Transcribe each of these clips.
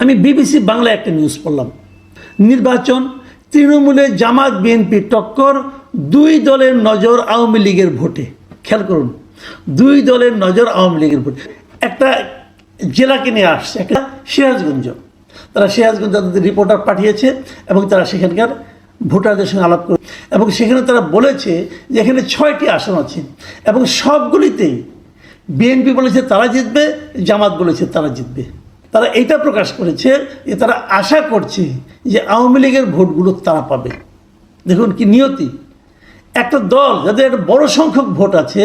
আমি বিবিসি বাংলা একটা নিউজ পড়লাম। নির্বাচন, তৃণমূলে জামাত, বিএনপি টক্কর, দুই দলের নজর আওয়ামী লীগের ভোটে। খেয়াল করুন, দুই দলের নজর আওয়ামী লীগের ভোটে। একটা জেলাকে নিয়ে আসছে, একটা সিরাজগঞ্জ। তারা সিরাজগঞ্জ তাদের রিপোর্টার পাঠিয়েছে এবং তারা সেখানকার ভোটারদের সঙ্গে আলাপ করে এবং সেখানে তারা বলেছে যে এখানে ছয়টি আসন আছে এবং সবগুলিতেই বিএনপি বলেছে তারা জিতবে, জামাত বলেছে তারা জিতবে। তারা এটা প্রকাশ করেছে যে তারা আশা করছে যে আওয়ামী লীগের ভোটগুলো তারা পাবে। দেখুন কি নিয়তি। একটা দল, যাদের একটা বড় সংখ্যক ভোট আছে,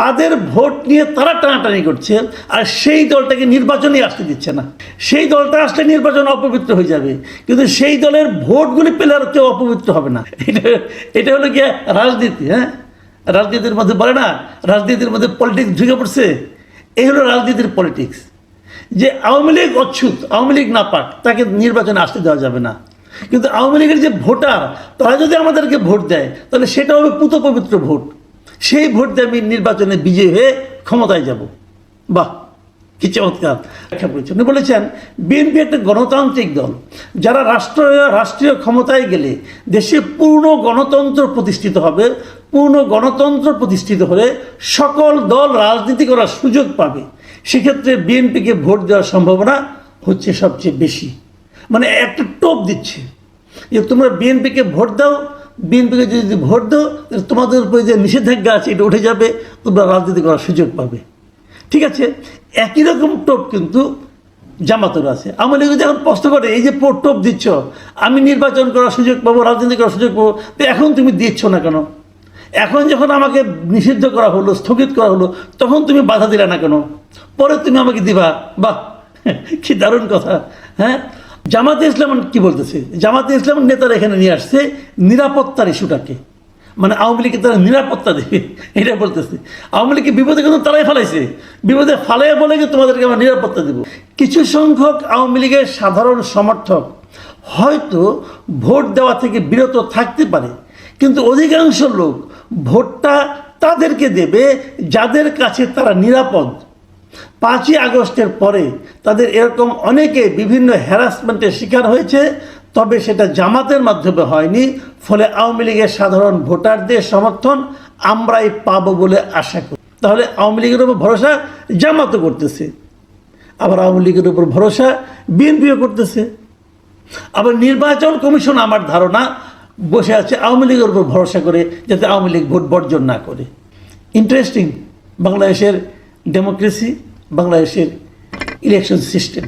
তাদের ভোট নিয়ে তারা টানাটানি করছে, আর সেই দলটাকে নির্বাচনে আসতে দিচ্ছে না। সেই দলটা আসলে নির্বাচন অপবিত্র হয়ে যাবে, কিন্তু সেই দলের ভোটগুলি পেলে আর কেউ অপবিত্র হবে না। এটা এটা হলো গিয়ে রাজনীতি হ্যাঁ? রাজনীতির মধ্যে বলে না, রাজনীতির মধ্যে পলিটিক্স ঢুকে পড়ছে। এই হলো রাজনীতির পলিটিক্স যে আওয়ামী লীগ অচ্ছুত, আওয়ামী লীগ না পাক, তাকে নির্বাচনে আসতে দেওয়া যাবে না। কিন্তু আওয়ামী লীগের যে ভোটার, তারা যদি আমাদেরকে ভোট দেয়, তাহলে সেটা হবে পুত পবিত্র ভোট। সেই ভোট দিয়ে আমি নির্বাচনে বিজয়ী হয়ে ক্ষমতায় যাব। বাহ, কি চমৎকার ব্যাখ্যা করেছেন। উনি বলেছেন, বিএনপি একটা গণতান্ত্রিক দল। যারা রাষ্ট্র, রাষ্ট্রীয় ক্ষমতায় গেলে দেশে পূর্ণ গণতন্ত্র প্রতিষ্ঠিত হবে। পূর্ণ গণতন্ত্র প্রতিষ্ঠিত হলে সকল দল রাজনীতি করার সুযোগ পাবে। সেক্ষেত্রে বিএনপিকে ভোট দেওয়ার সম্ভাবনা হচ্ছে সবচেয়ে বেশি। মানে একটা টোপ দিচ্ছে যে তোমরা বিএনপিকে ভোট দাও, বিএনপিকে যদি ভোট দাও, তাহলে তোমাদের উপরে যে নিষেধাজ্ঞা আছে, এটা উঠে যাবে, তোমরা রাজনীতি করার সুযোগ পাবে। ঠিক আছে? একই রকম টোপ কিন্তু জামাতের আছে। আমার লীগ এখন প্রশ্ন করে, এই যে টোপ দিচ্ছ, আমি নির্বাচন করার সুযোগ পাবো, রাজনীতি করার সুযোগ পাবো, তো এখন তুমি দিচ্ছ না কেন? এখন যখন আমাকে নিষিদ্ধ করা হলো, স্থগিত করা হলো, তখন তুমি বাধা দিলে না কেন? পরে তুমি আমাকে দিবা। বাহ, কি দারুণ কথা হ্যাঁ? জামাতে ইসলাম কি বলতেছে? জামাতে ইসলাম নেতারা এখানে নিয়ে আসছে নিরাপত্তার ইস্যুটাকে। মানে আওয়ামী লীগকে তারা নিরাপত্তা দেবে, এটা বলতেছে। আওয়ামী লীগকে বিপদে কিন্তু তারাই ফালাইছে। বিপদে ফালাই বলে যে তোমাদেরকে আমরা নিরাপত্তা দেব। কিছু সংখ্যক আওয়ামী লীগের সাধারণ সমর্থক হয়তো ভোট দেওয়া থেকে বিরত থাকতে পারে, কিন্তু অধিকাংশ লোক ভোটটা তাদেরকে দেবে যাদের কাছে তারা নিরাপদ। পাঁচই আগস্টের পরে তাদের এরকম অনেকে বিভিন্ন হ্যারাসমেন্টের শিকার হয়েছে, তবে সেটা জামাতের মাধ্যমে হয়নি, ফলে আওয়ামী লীগের সাধারণ ভোটারদের সমর্থন আমরাই পাব বলে আশা করি। তাহলে আওয়ামী লীগের উপর ভরসা জামাতও করতেছে, আবার আওয়ামী লীগের উপর ভরসা বিএনপিও করতেছে। আবার নির্বাচন কমিশন আমার ধারণা বসে আছে আওয়ামী লীগের উপর ভরসা করে যাতে আওয়ামী লীগ ভোট বর্জন না করে। ইন্টারেস্টিং বাংলাদেশের ডেমোক্রেসি বাংলাদেশের ইলেকশন সিস্টেম